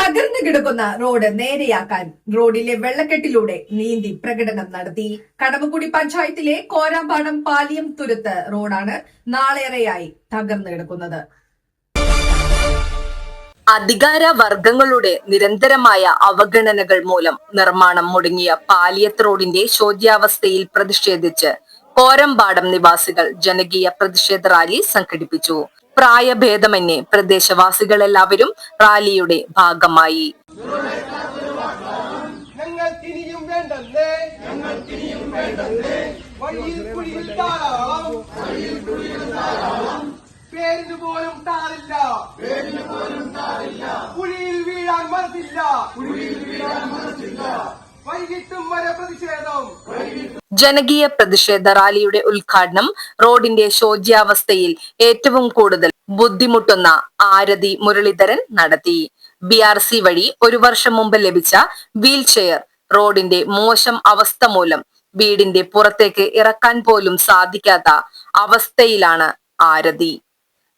തകർന്നു കിടക്കുന്ന റോഡ് നേരെയാക്കാൻ റോഡിലെ വെള്ളക്കെട്ടിലൂടെ നീന്തി പ്രകടനം നടത്തി. കടമക്കുടി പഞ്ചായത്തിലെ കോരാമ്പാടം പാലിയം തുരുത്ത് റോഡാണ് നാളേറെയായി തകർന്നു കിടക്കുന്നത്. അധികാര വർഗങ്ങളുടെ നിരന്തരമായ അവഗണനകൾ മൂലം നിർമ്മാണം മുടങ്ങിയ പാലിയത്ത് റോഡിന്റെ ശോച്യാവസ്ഥയിൽ പ്രതിഷേധിച്ച് കോരമ്പാടം നിവാസികൾ ജനകീയ പ്രതിഷേധ റാലി സംഘടിപ്പിച്ചു. പ്രായഭേദമന്യേ പ്രദേശവാസികളെല്ലാവരും റാലിയുടെ ഭാഗമായി. പേരിന് പോലും താറില്ല പേരിന് പോലും താറില്ല കുഴിയിൽ വീഴാൻ മനസ്സില്ല കുഴിയിൽ വീഴാൻ മനസ്സില്ല ജനകീയ പ്രതിഷേധ റാലിയുടെ ഉദ്ഘാടനം റോഡിന്റെ ശോച്യാവസ്ഥയിൽ ഏറ്റവും കൂടുതൽ ബുദ്ധിമുട്ടുന്ന ആരതി മുരളീധരൻ നടത്തി. ബി ആർ സി വഴി ഒരു വർഷം മുമ്പ് ലഭിച്ച വീൽ ചെയർ റോഡിന്റെ മോശം അവസ്ഥ മൂലം വീടിന്റെ പുറത്തേക്ക് ഇറക്കാൻ പോലും സാധിക്കാത്ത അവസ്ഥയിലാണ് ആരതി.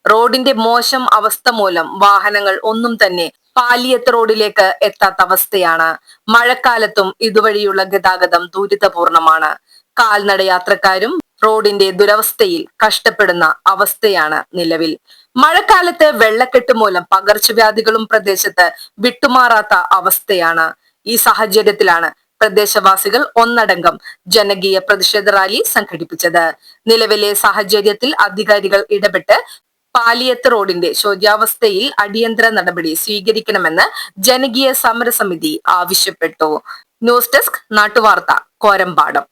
റോഡിന്റെ മോശം അവസ്ഥ മൂലം വാഹനങ്ങൾ ഒന്നും തന്നെ പാലിയത്ത് റോഡിലേക്ക് എത്താത്ത അവസ്ഥയാണ് മഴക്കാലത്തും ഇതുവഴിയുള്ള ഗതാഗതം ദുരിതപൂർണമാണ്. കാൽനട യാത്രക്കാരും റോഡിന്റെ ദുരവസ്ഥയിൽ കഷ്ടപ്പെടുന്ന അവസ്ഥയാണ് നിലവിൽ. മഴക്കാലത്ത് വെള്ളക്കെട്ട് മൂലം പകർച്ചവ്യാധികളും പ്രദേശത്ത് വിട്ടുമാറാത്ത അവസ്ഥയാണ്. ഈ സാഹചര്യത്തിലാണ് പ്രദേശവാസികൾ ഒന്നടങ്കം ജനകീയ പ്രതിഷേധ റാലി സംഘടിപ്പിച്ചത്. നിലവിലെ സാഹചര്യത്തിൽ അധികാരികൾ ഇടപെട്ട് പാലിയത്ത് റോഡിന്റെ ശോചാവസ്ഥയിൽ അടിയന്തര നടപടി സ്വീകരിക്കണമെന്ന് ജനകീയ സമരസമിതി ആവശ്യപ്പെട്ടു. ന്യൂസ് ഡെസ്ക് നാട്ടുവാർത്ത കോരമ്പാടം.